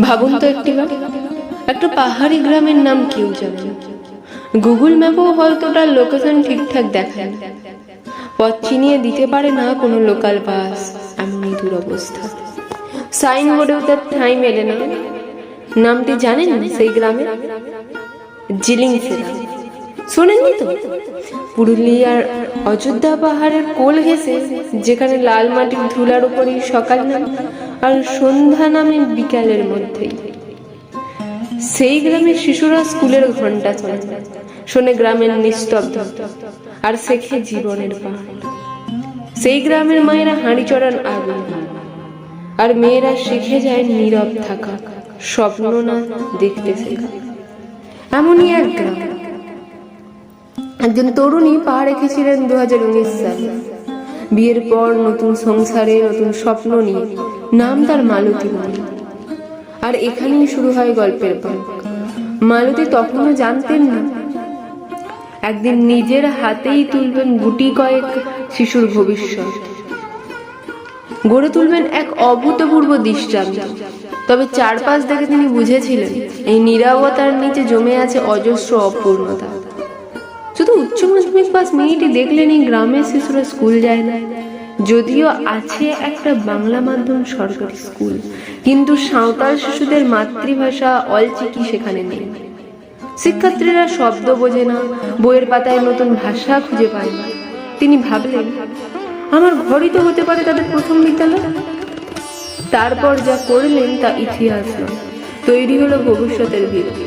ভাবুন তো একটিবার একটা পাহাড়ি গ্রামের নাম কেউ জানে গুগল ম্যাপও হয়তো তার লোকেশন ঠিকঠাক দেখায় পথ চিনিয়ে দিতে পারে না কোনো লোকাল বাস এমনই দুরবস্থা। সাইনবোর্ডেও তার ঠাঁই মেলে না। নামটি জানেন সেই গ্রামে জিলিং সেরা শোনেননি তো? পুরুলিয়ার অযোধ্যা পাহাড়ের কোল ঘেঁষে, যেখানে লাল মাটির ধুলার উপরেই সকাল নামে আর সন্ধ্যা নামে বিকালের মধ্যেই। সেই গ্রামের শিশুরা স্কুলের ঘণ্টা চলে শোনে গ্রামের নিস্তব্ধ, আর শেখে জীবনের পাহাড় সেই গ্রামের মায়েরা হাঁড়ি চড়ান আগুন আর মেয়েরা শিখে যায় নীরব থাকা, স্বপ্ন না দেখতে শেখা। এমনই এক গ্রাম। একজন তরুণী পা রেখেছিলেন দু হাজার উনিশ সালে। বিয়ের পর নতুন সংসারে, নতুন স্বপ্ন নিয়ে নাম তার মালতী আর এখানেই শুরু হয় গল্পের পাক মালতী তখনও জানতেন না। একদিন নিজের হাতেই তুলবেন গুটি কয়েক শিশুর ভবিষ্যৎ। গড়ে তুলবেন এক অভূতপূর্ব দৃষ্টান্ত। তবে চারপাশ দেখে তিনি বুঝেছিলেন, এই নিরাপত্তার নিচে জমে আছে অজস্র অপূর্ণতা। শুধু উচ্চ মাধ্যমিক পাস মেয়েটি দেখলেন এই গ্রামের শিশুরা স্কুল যায় না। যদিও আছে একটা বাংলা মাধ্যম সরকারি স্কুল, কিন্তু সাঁওতাল শিশুদের মাতৃভাষা অলচিকি সেখানে নেই। শিক্ষার্থীরা শব্দ বোঝে না, বইয়ের পাতায় নতুন ভাষা খুঁজে পায় না। তিনি ভাবলেন, আমার ঘরই তো হতে পারে তাদের প্রথম বিদ্যালয়। তারপর যা করলেন তা ইতিহাস তৈরি হলো ভবিষ্যতের ভিত্তি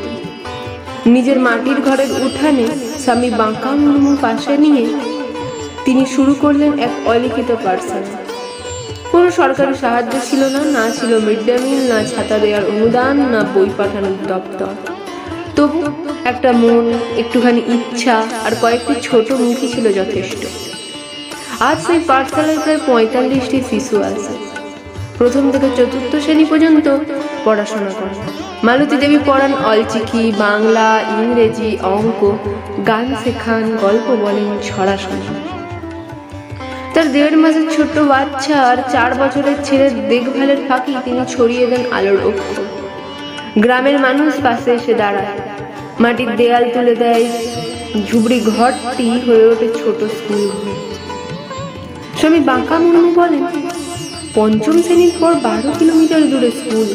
নিজের মাটির ঘরের উঠানে স্বামী বাঁকা মুর্মু পাশে নিয়ে তিনি শুরু করলেন এক অলিখিত পাঠশালা কোনো সরকারি সাহায্য ছিল না না ছিল মিড ডে মিল, না ছাতা দেওয়ার অনুদান, না বই পাঠানোর দপ্তর। তবু একটা মন, একটুখানি ইচ্ছা আর কয়েকটি ছোট মুখী ছিল যথেষ্ট। আজ সেই পাঠশালায় প্রায় পঁয়তাল্লিশটি শিশু আছে। প্রথম থেকে চতুর্থ শ্রেণি পর্যন্ত পড়াশোনা করেন মালতী দেবী পড়ান অলচিকি, বাংলা, ইংরেজি, অঙ্ক, গান শেখান, গল্প বলেন, ছড়া শোনান। তার দেড় মাসের ছোট্ট বাচ্চা আর চার বছরের ছেলের দেখভালের ফাঁকি তিনি ছড়িয়ে দেন আলোর অক্ষ। গ্রামের মানুষ পাশে এসে দাঁড়ায়। মাটির দেয়াল তুলে দেয়। ঝুবড়ি ঘরটি হয়ে ওঠে ছোট স্কুল। স্বামী বাঁকা মুর্মু বলেন পঞ্চম শ্রেণির পর বারো কিলোমিটার দূরে স্কুল।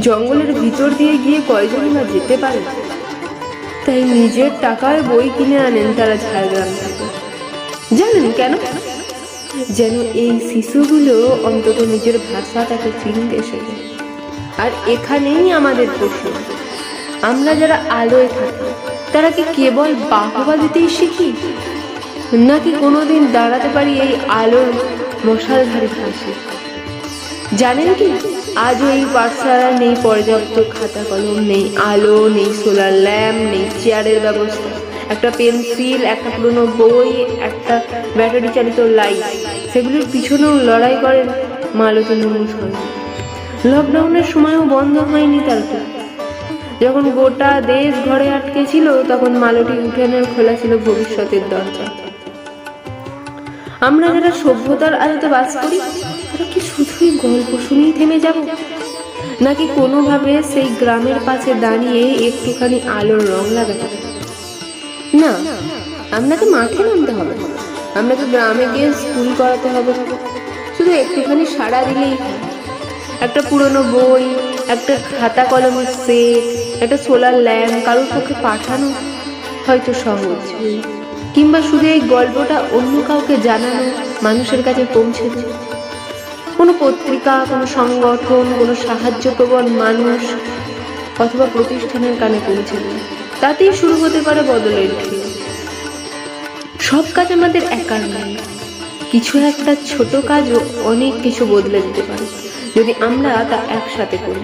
জঙ্গলের ভিতর দিয়ে গিয়ে কয়জনই বা যেতে পারে? তাই নিজের টাকায় বই কিনে আনেন তারা ঝাড়গ্রাম থেকে। জানেন কেন? যেন এই শিশুগুলো অন্তত নিজের ভাষাটাকে চিনতে শেখে। আর এখানেই আমাদের প্রশ্ন। আমরা যারা আলোয় থাকি, তারা কি কেবল বাহবা দিতেই শিখি? নাকি কোনোদিন দাঁড়াতে পারি এই আলোর মশালধারী ফাঁসি? জানেন কি আজ এই পাঠশালা নেই পর্যাপ্ত খাতা কলম, নেই আলো, নেই সোলার ল্যাম্প, নেই চেয়ারের ব্যবস্থা। একটা পেন্সিল, একটা পুরনো বই, একটা ব্যাটারি চালিত লাইট। সেগুলির পিছনেও লড়াই করেন মালতী সঙ্গে লকডাউনের সময়ও বন্ধ হয়নি তার। যখন গোটা দেশ ঘরে আটকে ছিল, তখন মালতী উঠানের খোলা ছিল ভবিষ্যতের দরজা। আমরা যারা সভ্যতার আলোতে বাস করি, তারা কি শুধুই গল্প শুনেই থেমে যাব? নাকি কোনোভাবে সেই গ্রামের পাশে দাঁড়িয়ে একটুখানি আলোর রং লাগাতে? না, আপনাকে মাঠে নামতে হবে। আপনাকে গ্রামে গিয়ে স্কুল করাতে হবে। শুধু একটুখানি সাড়া দিলেই একটা পুরনো বই, একটা খাতা কলমের সেট, একটা সোলার ল্যাম্প কারোর পক্ষে পাঠানো হয়তো সহজ। কিংবা শুধু এই গল্পটা অন্য কাউকে জানানো মানুষের কাছে পৌঁছে দেয় কোনো পত্রিকা, কোনো সংগঠন, কোনো সাহায্যপ্রবণ মানুষ অথবা প্রতিষ্ঠানের কানে পৌঁছে দেয় তাতেই শুরু হতে পারে বদলের ঢেউ। সব কাজ আমাদের একার নয়। কিছু একটা ছোট কাজও অনেক কিছু বদলে দিতে পারে, যদি আমরা তা একসাথে করি।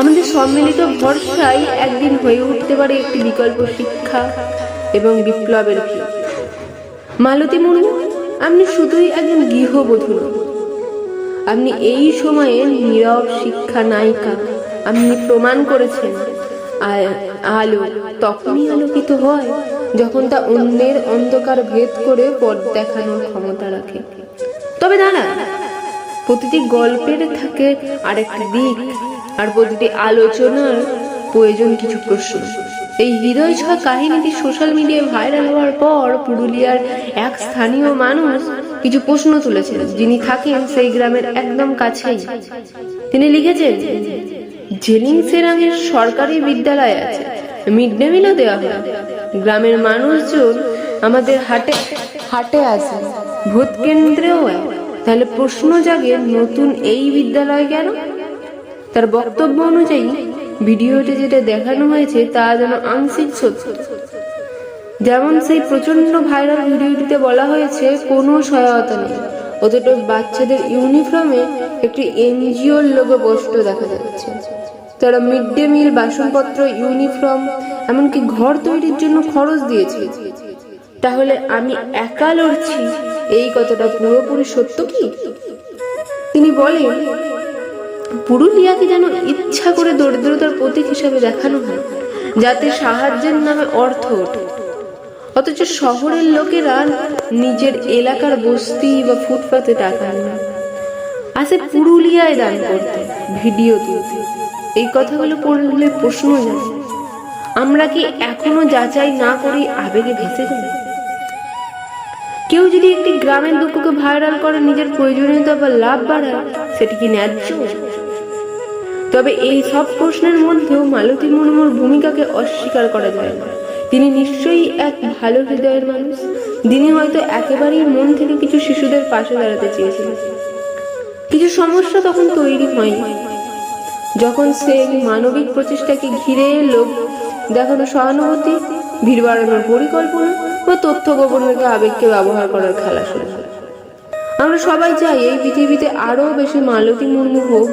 আমাদের সম্মিলিত ভরসায় একদিন হয়ে উঠতে পারে একটি বিকল্প শিক্ষা এবং বিপ্লবের ভিত মালতী মুর্মু, আপনি শুধুই একজন গৃহবধূ। আপনি এই সময়ে নীরব শিক্ষা নায়িকা। আপনি প্রমাণ করেছেন আলো, তখনই আলোকিত হয় যখন তা অন্যের অন্ধকার ভেদ করে পথ দেখানোর ক্ষমতা রাখে। তবে দাঁড়া প্রতিটি গল্পের থাকে আরেকটি দিক আর প্রতিটি আলোচনার প্রয়োজন কিছু প্রশ্ন। এই হৃদয় ছোঁয়া কাহিনীটি সোশ্যাল মিডিয়ায় ভাইরাল হওয়ার পর পুরুলিয়ার এক স্থানীয় মানুষ কিছু প্রশ্ন তুলেছেন। যিনি থাকেন সেই গ্রামের একদম কাছেই। তিনি লিখেছেন, জেলিং সেরাঙের সরকারি বিদ্যালয় আছে। মিড ডে মিলও দেওয়া হয়। গ্রামের মানুষজন আমাদের হাটে হাটে আসে। ভোট কেন্দ্রেও তাহলে প্রশ্ন জাগে, নতুন এই বিদ্যালয় কেন? তার বক্তব্য অনুযায়ী ভিডিওতে যেটা দেখানো হয়েছে তা যেন আংশিক সত্য। যেমন সেই প্রচণ্ড ভাইরাল ভিডিওটিতে বলা হয়েছে, কোনো সহায়তা নেই। অথচ বাচ্চাদের ইউনিফর্মে একটি এনজিওর লোগো পোস্ট দেখা যাচ্ছে। তারা মিড ডে মিল, বাসনপত্র, ইউনিফর্ম, এমনকি ঘর তৈরির জন্য খরচ দিয়েছে। তাহলে আমি একা লড়ছি? এই কথাটা পুরোপুরি সত্য কি? তিনি বলেন পুরুলিয়াকে যেন ইচ্ছা করে দরিদ্রতার প্রতীক হিসাবে দেখানো হয়, যাতে সাহায্যের নামে অর্থ ওঠে। অথচ শহরের লোকেরা নিজের এলাকার বস্তি বা ফুটপাতে টাকা আসে পুরুলিয়ায় দান করতে, ভিডিও তুলতে। এই কথাগুলো পড়লে প্রশ্ন জানে আমরা কি এখনও যাচাই না করি আবেগে ভেসে যাই? কেউ যদি একটি গ্রামের দুঃখকে ভাইরাল করে, নিজের প্রয়োজনীয়তা বা লাভ বাড়ায়, সেটি কি ন্যায্য? তবে এই সব প্রশ্নের মধ্যেও মালতী মুর্মুর ভূমিকাকে অস্বীকার করা যায় না। তিনি নিশ্চয়ই এক ভালো হৃদয়ের মানুষ। যিনি হয়তো একেবারেই মন থেকে কিছু শিশুদের পাশে দাঁড়াতে চেয়েছিলেন। কিছু সমস্যা তখন তৈরি হয়নি। যখন সে মানবিক প্রচেষ্টাকে ঘিরে লোক দেখানো সহানুভূতি, ভিড় বাড়ানোর পরিকল্পনা বা তথ্য গোপনের আবেগকে ব্যবহার করার খেলা শুরু আমরা সবাই চাই এই পৃথিবীতে আরও বেশি মালতী মুর্মু হোক।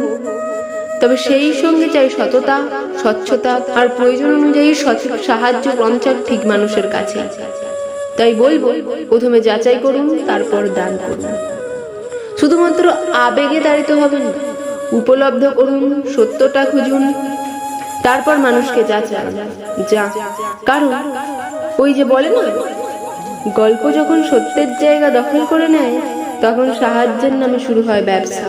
তবে সেই সঙ্গে চাই সততা, স্বচ্ছতা আর প্রয়োজন অনুযায়ী সঠিক সাহায্য পৌঁছাক ঠিক মানুষের কাছে। তাই বলব, প্রথমে যাচাই করুন, তারপর দান করুন। শুধুমাত্র আবেগে দাঁড়িতে হবে না উপলব্ধ করুন, সত্যটা খুঁজুন, তারপর মানুষকে যাচাই। যা, কারণ ওই যে বলে না, গল্প যখন সত্যের জায়গা দখল করে নেয়, তখন সাহায্যের নামে শুরু হয় ব্যবসা।